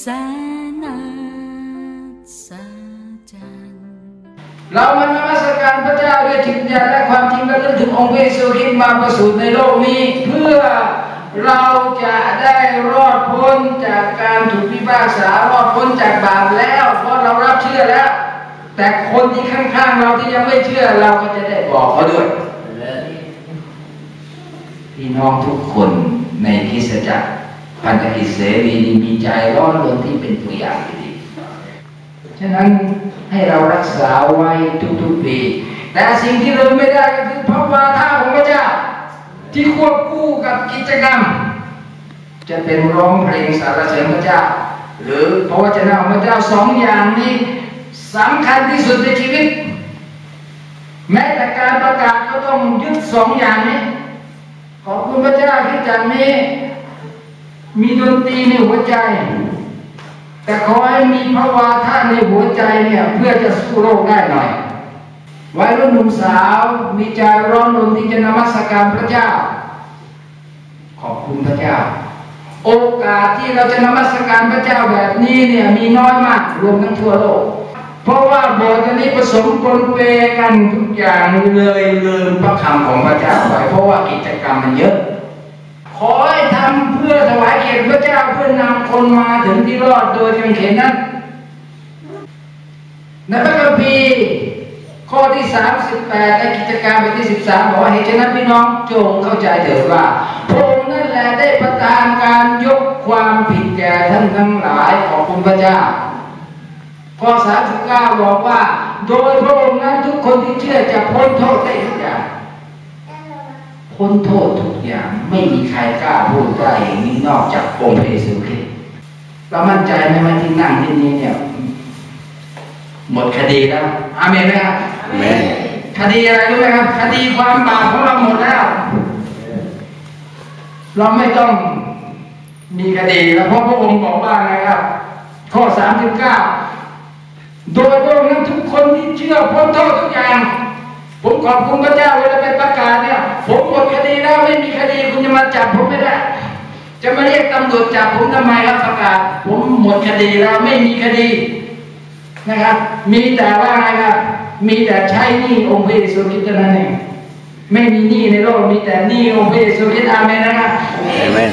แสนอัศจรรย์เรามานมัสการพระเจ้าด้วยจิตวิญญาณและความจริงและลึกถึงองค์พระเยซูคริสต์มาประสูติในโลกนี้ เพื่อเราจะได้รอดพ้นจากการถูกพิพากษารอดพ้นจากบาปแล้ว เพราะเรารับเชื่อแล้ว แต่คนที่ข้างๆเราที่ยังไม่เชื่อเราก็จะได้บอกเขาด้วยพี่น้องทุกคนในคริสตจักร พันธกิจเสรีนี่มีใจร้อนรนที่เป็นตัวอย่างดีฉะนั้นให้เรารักษาไว้ทุกๆปีแต่สิ่งที่ลืมไม่ได้ก็คือพระวาทะของพระเจ้าที่ควบคู่กับกิจกรรม จะเป็นร้องเพลงสรรเสริญพระเจ้า หรือพระวจนะของพระเจ้าสองอย่างนี้สำคัญที่สุดในชีวิต แม้แต่การประกาศก็ต้องยึดสองอย่างนี้ขอบคุณพระเจ้าที่จากนี้ มีดนตรีในหัวใจ แต่ขอให้มีพระวาทะในหัวใจเนี่ยเพื่อจะสู้โลกได้หน่อยวัยรุ่นหนุ่มสาวมีใจร้อนรนที่จะนมัสการพระเจ้า ขอบคุณพระเจ้า โอกาสที่เราจะนมัสการพระเจ้าแบบนี้เนี่ยมีน้อยมากรวมทั้งทั่วโลก เพราะว่าโบสถ์นนี้ผสมปนเปกันทุกอย่างเลยลืมพระคำของพระเจ้าไปเพราะว่ากิจกรรมมันเยอะ ขอให้ทำเพื่อถวายเกียรติพระเจ้าเพื่อนำคนมาถึงที่รอดโดยกางเขนนั้นในพระคัมภีร์ข้อที่ 38ในกิจการบทที่ 13 บอกว่าเหตุฉะนั้นพี่น้องจงเข้าใจเถิดว่าพระองค์นั่นแหละได้ประทานการยกความผิดแก่ท่านทั้งหลายขอบคุณพระเจ้าข้อ39บอกว่า โดยพระองค์นั้นทุกคนที่เชื่อจะพ้นโทษได้ พ้นโทษทุกอย่างไม่มีใครกล้าพูดได้อย่างนี้นอกจากองค์พระเยซูคริสต์เรามั่นใจไหมว่าที่นั่งที่นี้เนี่ย หมดคดีแล้วอาเมนไหมครับอาเมนคดีอะไรรู้ไหมครับ คดีความบาปของเราหมดแล้วเราไม่ต้องมีคดีแล้วเพราะพระองค์บอกว่าไงครับ ข้อ39โดยพระองค์นั้นทุกคนที่เชื่อพ้นโทษทุกอย่าง ผมขอบคุณพระเจ้าเวลาไปประกาศเนี่ย มาจับผมไม่ได้ จะมาเรียกตำรวจจับผมทำไมครับประกาศ ผมหมดคดีแล้วไม่มีคดีนะครับ มีแต่ว่าไงครับ มีแต่ใช้หนี้องค์พระเยซูคริสต์เท่านั้นเองไม่มีหนี้ในโลกมีแต่หนี้องค์พระเยซูคริสต์อาเมนนะครับอาเมน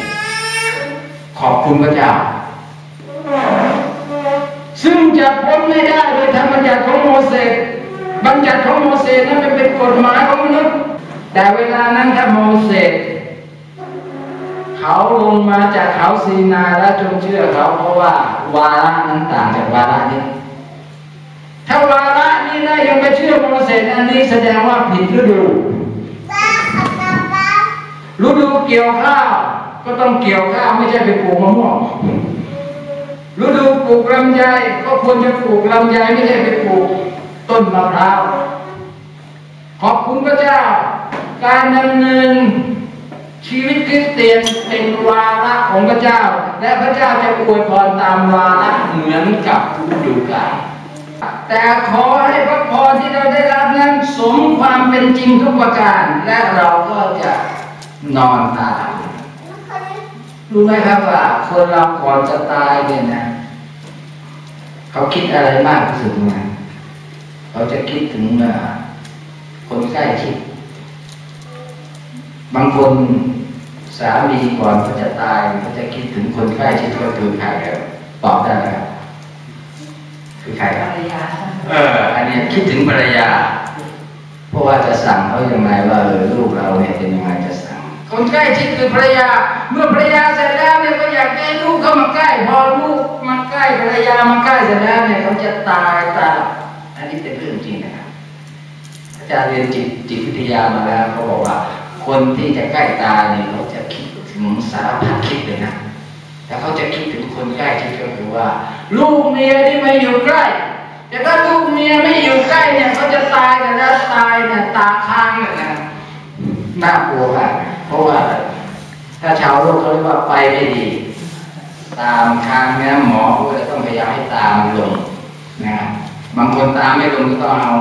ขอบคุณพระเจ้า ซึ่งจะพ้นไม่ได้โดยธรรมบัญญัติของโมเสส บัญญัติของโมเสสนั้นมันเป็นกฎหมายของมนุษย์ แต่เวลานั้นถ้าโมเสส เขาลงมาจากเขาซีนาและจงเชื่อเขาเพราะว่า วาระนั้นต่างจากวาระนี้ ถ้าวาระนี้ได้ยังไปเชื่อโมเสสอันนี้แสดงว่าผิดฤดูฤดูเกี่ยวข้าวก็ต้องเกี่ยวข้าวไม่ใช่ไปปลูกมะม่วงฤดูปลูกลำไยก็ควรจะปลูกลำไยไม่ใช่ไปปลูกต้นมะพร้าวขอบคุณพระเจ้า การดำเนิน ชีวิตคริสเตียนเป็นวาระของพระเจ้า และพระเจ้าจะอวยพรตามวาระเหมือนกับฤดูกาลแต่ขอให้พระพรที่เราได้รับนั้นสมความเป็นจริงทุกประการ และเราก็จะนอนตายรู้ไหมครับว่าคนเราก่อนจะตายเนี่ยนะ เขาคิดอะไรมากที่สุดนะเขาจะคิดถึงคนใกล้ชิด บางคนสามีก่อนเขาจะตายเขาจะคิดถึงคนใกล้ชิดก็คือใครครับตอบได้ไหมครับคือใครครับเอออันนี้คิดถึงภรรยา เพราะว่าจะสั่งเขาอย่างไรว่าเออลูกเราเนี่ยเป็นยังไงจะสั่ง คนใกล้ชิดคือภรรยา เมื่อภรรยาเสร็จแล้วเนี่ยก็อยากให้ลูกเข้ามาใกล้ พอลูกมาใกล้ภรรยามาใกล้เสร็จแล้วเนี่ยเขาจะตายตามอันนี้เป็นเรื่องจริงนะครับอาจารย์เรียนจิตจิตวิทยามาแล้วเขาบอกว่า คนที่จะใกล้ตายเนี่ยเขาจะคิดถึงสารพัดคิดเลยนะแล้วเขาจะคิดถึงคนใกล้ชิดก็คือว่า ลูกเมียที่ไม่อยู่ใกล้ แต่ถ้าลูกเมียไม่อยู่ใกล้เนี่ยเขาจะตายแต่ถ้าตายเนี่ยตาค้างเลยนะน่ากลัวมากเพราะว่า ถ้าชาวโลกเขาเรียกว่าไปไม่ดี ตามค้างเนี่ยหมอก็จะต้องพยายามให้ตามลงนะบางคนตามไม่ลงก็ต้องเอา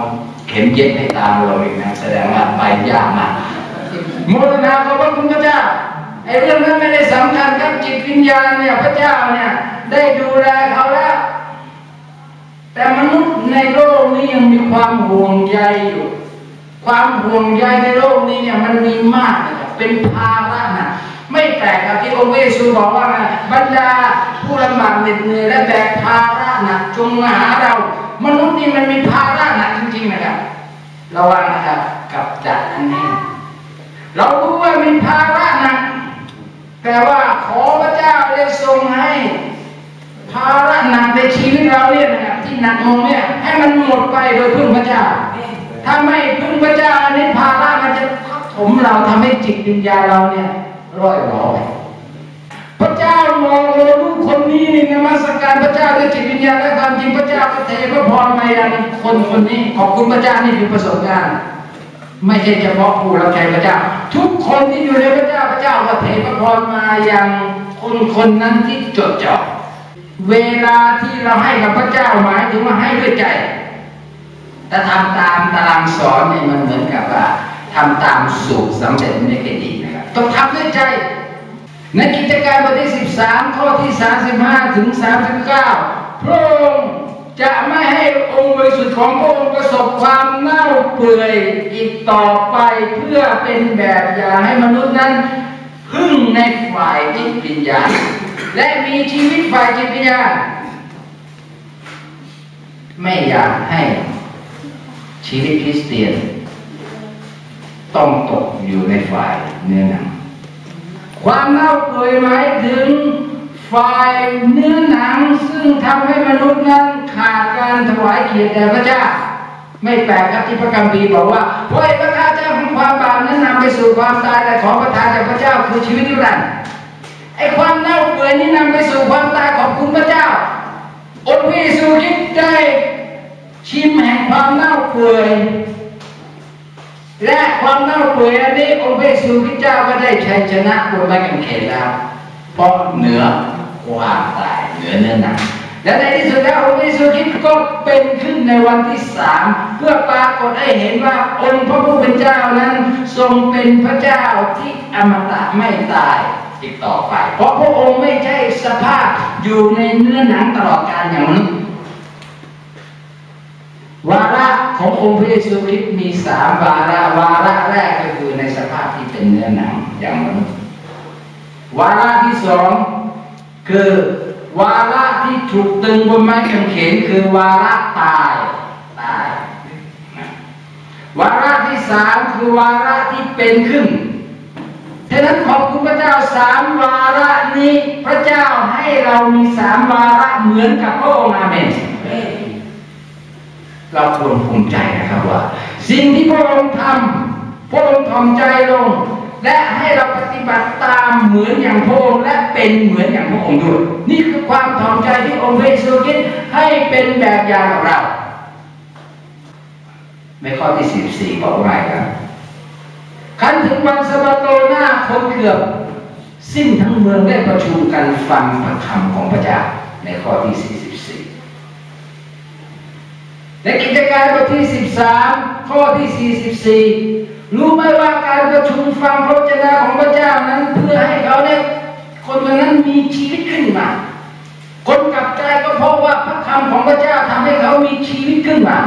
เข็มเย็บให้ตามลงอีกนะแสดงว่าไปยากมาก โมทนาขอบพระคุณพระเจ้าไอ้เรื่องนั้นไม่ได้สำคัญครับจิตวิญญาณเนี่ยพระเจ้าเนี่ยได้ดูแลเขาแล้ว แต่มนุษย์ในโลกนี้ยังมีความห่วงใยอยู่ ความห่วงใยในโลกนี้เนี่ยมันมีมากนะครับเป็นภาระนะไม่แปลกครับที่องค์เวสสุบอกว่านะบรรดาผู้ลำบากเหน็ดเหนื่อยและแบกภาระหนักจงมาหาเรา มนุษย์นี่มันมีภาระหนักจริงๆนะครับระวังนะครับกับดักอันนี้ มีภาระหนักแต่ว่าขอพระเจ้าได้ทรงให้ภาระหนักในชีวิตเราเนี่ยนะครับที่หนักหน่วงเนี่ยให้มันหมดไปโดยพึ่งพระเจ้า ถ้าไม่พึ่งพระเจ้าอันนี้ภาระมันจะทับถมเราทำให้จิตวิญญาเราเนี่ยร่อยหรอพระเจ้ามองเราลูกคนนี้นี่นมัสการพระเจ้าด้วยจิตวิญญาณและความจริงพระเจ้าก็เทพระพรมายังคนคนนี้ขอบคุณพระเจ้านี่คือประสบการณ์ ไม่ใช่เฉพาะผู้รับใช้พระเจ้า ทุกคนที่อยู่ในพระเจ้าพระเจ้าก็เทพระพรมาอยังคนคนนั้นที่จดจ่อเวลาที่เราให้กับพระเจ้าหมายถึงว่าให้ด้วยใจ แต่ทำตามตารางสอนเนี่ยมันเหมือนกับว่าทำตามสูตรสำเร็จไม่เคยดีนะครับต้องทำด้วยใจ ในกิจการบทที่ 13 ข้อที่ 35 ถึง 39 พระองค์ จะไม่ให้องค์บริสุทธิ์ของพระองค์ประสบความเน่าเปื่อยอีกต่อไปเพื่อเป็นแบบอย่างให้มนุษย์นั้นพึ่งในฝ่ายจิตวิญญาณและมีชีวิตฝ่ายจิตวิญญาณไม่อยากให้ชีวิตคริสเตียน ต้องตกอยู่ในฝ่ายเนื้อหนังความเน่าเปื่อยหมายถึง ฝ่ายเนื้อหนังซึ่งทำให้มนุษย์นั้นขาดการถวายเกียรติแด่พระเจ้า ไม่แปลกครับที่พระคัมภีบอกว่าเพราะพระค่าเจ้าของความบาปนั้นนำไปสู่ความตายแต่ของประทานจากพระเจ้าคือชีวิตนิรันดร์ไอ้ความเน่าเปื่อยนี้นำไปสู่ความตายของคุณพระเจ้า องค์พระเยซูคริสต์ได้ชิมแห่งความเน่าเปื่อยและความเน่าเปื่อยอันนี้องค์พระเยซูคริสต์เจ้าก็ได้ชัยชนะบนไม้กางเขนแล้ว พราะเหนือความตายเหนือเนื้อหนังและในที่สุดแล้วองค์พระเยซูคริสต์ก็เป็นขึ้นในวันที่สามเพื่อปรากฏให้เห็นว่าองค์พระผู้เป็นเจ้านั้น ทรงเป็นพระเจ้าที่อมตะไม่ตายอีกต่อไป เพราะพระองค์ไม่ใช่สภาพอยู่ในเนื้อหนังตลอดกาลอย่างมนุษย์วาระขององค์พระเยซูคริสต์มีสามวาระวาระแรกก็คือในสภาพที่เป็นเนื้อหนังอย่างมนุษย์ วาระที่สองคือ วาระที่ถูกตึงบนไม้กางเขนคือวาระตายตายวาระที่สามคือวาระที่เป็นขึ้นฉะนั้นขอบคุณพระเจ้าสามวาระนี้ พระเจ้าให้เรามีสามวาระเหมือนกับพระองค์อาเมนเราควรภูมิใจนะครับว่า สิ่งที่พระองค์ทำพระองค์ทอมใจลง และให้เรา ฏิบัติตามเหมือนอย่างพระองค์และเป็นเหมือนอย่างพระองค์ด้วยนี่คือความทอมใจที่องค์พระเยซูคริสต์ให้เป็นแบบอย่างกับเรา ในข้อที่14บอกว่าไงครับคันถึงวันสะบาโตหน้าคนเกือบ สิ้นทั้งเมืองได้ประชุมกันฟังพระคำของพระเจ้าในข้อที่44ในกิจการบทที่13ข้อที่44 รู้ไหมว่าการประชุมฟังพระเจ้าของพระเจ้านั้นเพื่อให้เขาเนี่ยคนคนนั้นมีชีวิตขึ้นมา คนกลับใจก็เพราะว่าพระคำของพระเจ้าทำให้เขามีชีวิตขึ้นมา